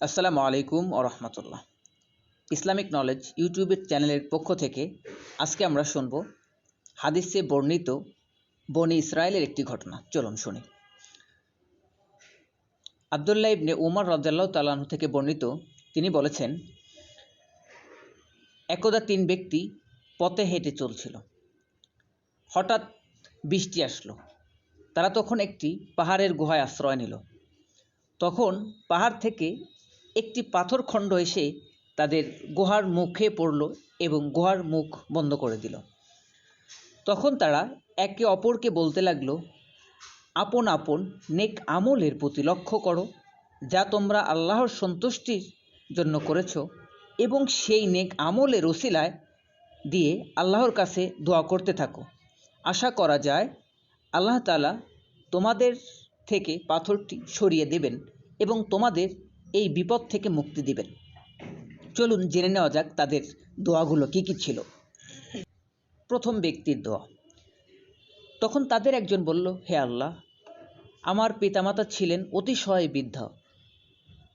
আসসালামু আলাইকুম রহমতুল্লাহ। Islamic knowledge ইউটিউবের চ্যানেলের পক্ষ থেকে আজকে আমরা শুনব হাদিসে বর্ণিত বনি ইসরায়েলের একটি ঘটনা। চলুন শুনি। আবদুল্লাহ ইবনে উমর রাজ্লাহ তালাহ থেকে বর্ণিত, তিনি বলেছেন, একদা তিন ব্যক্তি পথে হেঁটে চলছিল। হঠাৎ বৃষ্টি আসলো। তারা তখন একটি পাহাড়ের গুহায় আশ্রয় নিল। তখন পাহাড় থেকে একটি পাথর খণ্ড এসে তাদের গুহার মুখে পড়ল এবং গুহার মুখ বন্ধ করে দিল। তখন তারা একে অপরকে বলতে লাগল, আপন আপন নেক আমলের প্রতি লক্ষ্য করো, যা তোমরা আল্লাহর সন্তুষ্টির জন্য করেছ, এবং সেই নেক আমলের ওসিলায় দিয়ে আল্লাহর কাছে দোয়া করতে থাকো। আশা করা যায় আল্লাহ তালা তোমাদের থেকে পাথরটি সরিয়ে দেবেন এবং তোমাদের এই বিপদ থেকে মুক্তি দিবেন। চলুন জেনে নেওয়া যাক তাদের দোয়াগুলো কি কি ছিল। প্রথম ব্যক্তির দোয়া। তখন তাদের একজন বলল, হে আল্লাহ, আমার পিতামাতা ছিলেন অতিশয় বৃদ্ধ।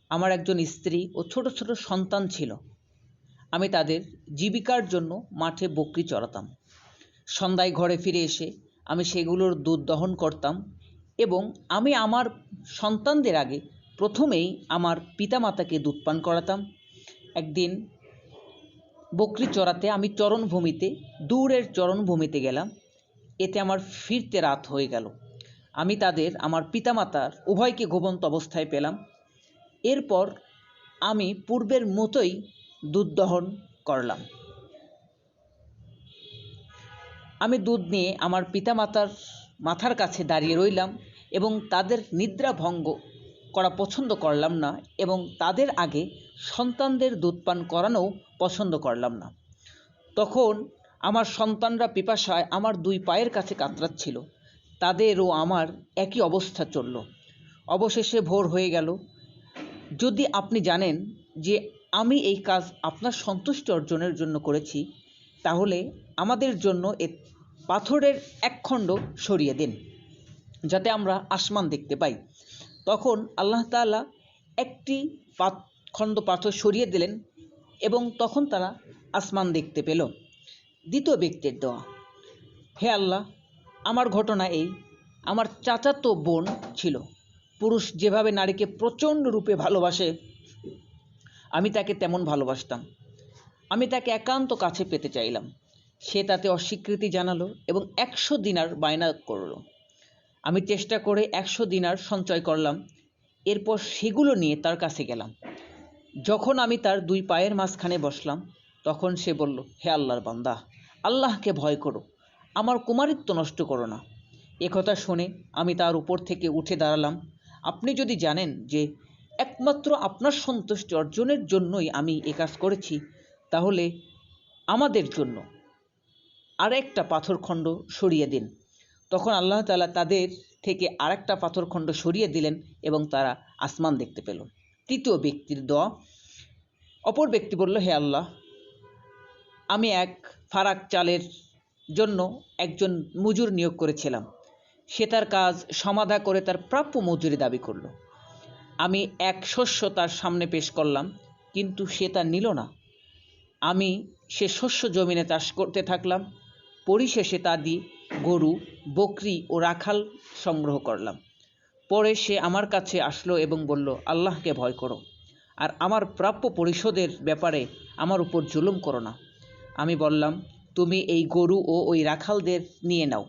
আমার একজন স্ত্রী ও ছোট ছোট সন্তান ছিল। আমি তাদের জীবিকার জন্য মাঠে বকরি চড়াতাম। সন্ধ্যায় ঘরে ফিরে এসে আমি সেগুলোর দুধ দহন করতাম এবং আমি আমার সন্তানদের আগে প্রথমেই আমার পিতামাতাকে দুধ পান করাতাম। একদিন বকরি চড়াতে আমি চরণভূমিতে, দূরের চরণভূমিতে গেলাম। এতে আমার ফিরতে রাত হয়ে গেল। আমি তাদের, আমার পিতামাতার উভয়কে ঘুমন্ত অবস্থায় পেলাম। এরপর আমি পূর্বের মতোই দুধ দহন করলাম। আমি দুধ নিয়ে আমার পিতামাতার মাথার কাছে দাঁড়িয়ে রইলাম এবং তাদের নিদ্রা ভঙ্গ করা পছন্দ করলাম না এবং তাদের আগে সন্তানদের দুধ পান করানোও পছন্দ করলাম না। তখন আমার সন্তানরা পিপাসায় আমার দুই পায়ের কাছে কাতরাচ্ছিল। তাদেরও আমার একই অবস্থা চলল। অবশেষে ভোর হয়ে গেল। যদি আপনি জানেন যে আমি এই কাজ আপনার সন্তুষ্টি অর্জনের জন্য করেছি, তাহলে আমাদের জন্য এ পাথরের এক খণ্ড সরিয়ে দিন, যাতে আমরা আসমান দেখতে পাই। তখন আল্লাহ তাআলা একটি খণ্ড পাথর সরিয়ে দিলেন এবং তখন তারা আসমান দেখতে পেল। দ্বিতীয় ব্যক্তির দোয়া, হে আল্লাহ, আমার ঘটনা এই, আমার চাচাতো বোন ছিল। পুরুষ যেভাবে নারীকে প্রচণ্ড রূপে ভালোবাসে, আমি তাকে তেমন ভালোবাসতাম। আমি তাকে একান্ত কাছে পেতে চাইলাম। সে তাতে অস্বীকৃতি জানালো এবং একশো দিনার বায়না করল। আমি চেষ্টা করে একশো দিনার সঞ্চয় করলাম। এরপর সেগুলো নিয়ে তার কাছে গেলাম। যখন আমি তার দুই পায়ের মাঝখানে বসলাম, তখন সে বলল, হে আল্লাহর বান্দা, আল্লাহকে ভয় করো। আমার কুমারিত্ব নষ্ট করো না। একথা শুনে আমি তার উপর থেকে উঠে দাঁড়ালাম। আপনি যদি জানেন যে একমাত্র আপনার সন্তুষ্টি অর্জনের জন্যই আমি এ কাজ করেছি, তাহলে আমাদের জন্য আর একটা পাথরখণ্ড সরিয়ে দিন। তখন আল্লাহ তালা তাদের থেকে আরেকটা পাথরখণ্ড সরিয়ে দিলেন এবং তারা আসমান দেখতে পেল। তৃতীয় ব্যক্তির দোয়া। অপর ব্যক্তি বলল, হে আল্লাহ, আমি এক ফারাক চালের জন্য একজন মজুর নিয়োগ করেছিলাম। সে তার কাজ সমাধা করে তার প্রাপ্য মজুরি দাবি করল। আমি এক শস্য তার সামনে পেশ করলাম, কিন্তু সে তা নিল না। আমি সে শস্য জমিনে চাষ করতে থাকলাম, পরিশেষে তা দিয়ে গরু, বকরি ও রাখাল সংগ্রহ করলাম। পরে সে আমার কাছে আসলো এবং বলল, আল্লাহকে ভয় করো, আর আমার প্রাপ্য পরিশোধের ব্যাপারে আমার উপর জুলুম করো না। আমি বললাম, তুমি এই গরু ও ওই রাখালদের নিয়ে নাও।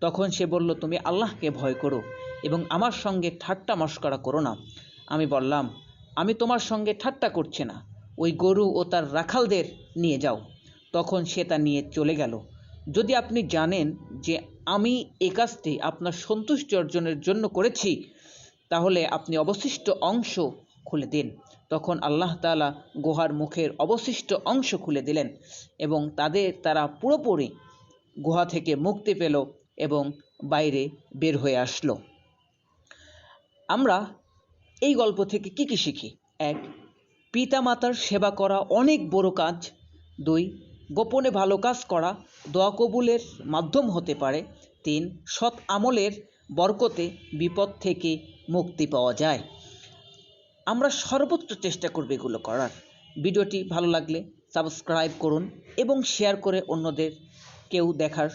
তখন সে বলল, তুমি আল্লাহকে ভয় করো এবং আমার সঙ্গে ঠাট্টা মস্করা করো না। আমি বললাম, আমি তোমার সঙ্গে ঠাট্টা করছি না। ওই গরু ও তার রাখালদের নিয়ে যাও। তখন সে তা নিয়ে চলে গেল। যদি আপনি জানেন যে আমি এ কাজটি আপনার সন্তুষ্টি অর্জনের জন্য করেছি, তাহলে আপনি অবশিষ্ট অংশ খুলে দিন। তখন আল্লাহ তালা গুহার মুখের অবশিষ্ট অংশ খুলে দিলেন এবং তাদের, তারা পুরোপুরি গুহা থেকে মুক্তি পেল এবং বাইরে বের হয়ে আসলো। আমরা এই গল্প থেকে কি কি শিখি? এক, পিতামাতার সেবা করা অনেক বড় কাজ। দুই গোপনে ভালো কাজ করা দোয়া কবুলের মাধ্যম হতে পারে। তিন, সৎ আমলের বরকতে বিপদ থেকে মুক্তি পাওয়া যায়। আমরা সর্বোচ্চ চেষ্টা করব এগুলো করার। ভিডিওটি ভালো লাগলে সাবস্ক্রাইব করুন এবং শেয়ার করে অন্যদের কেউ দেখার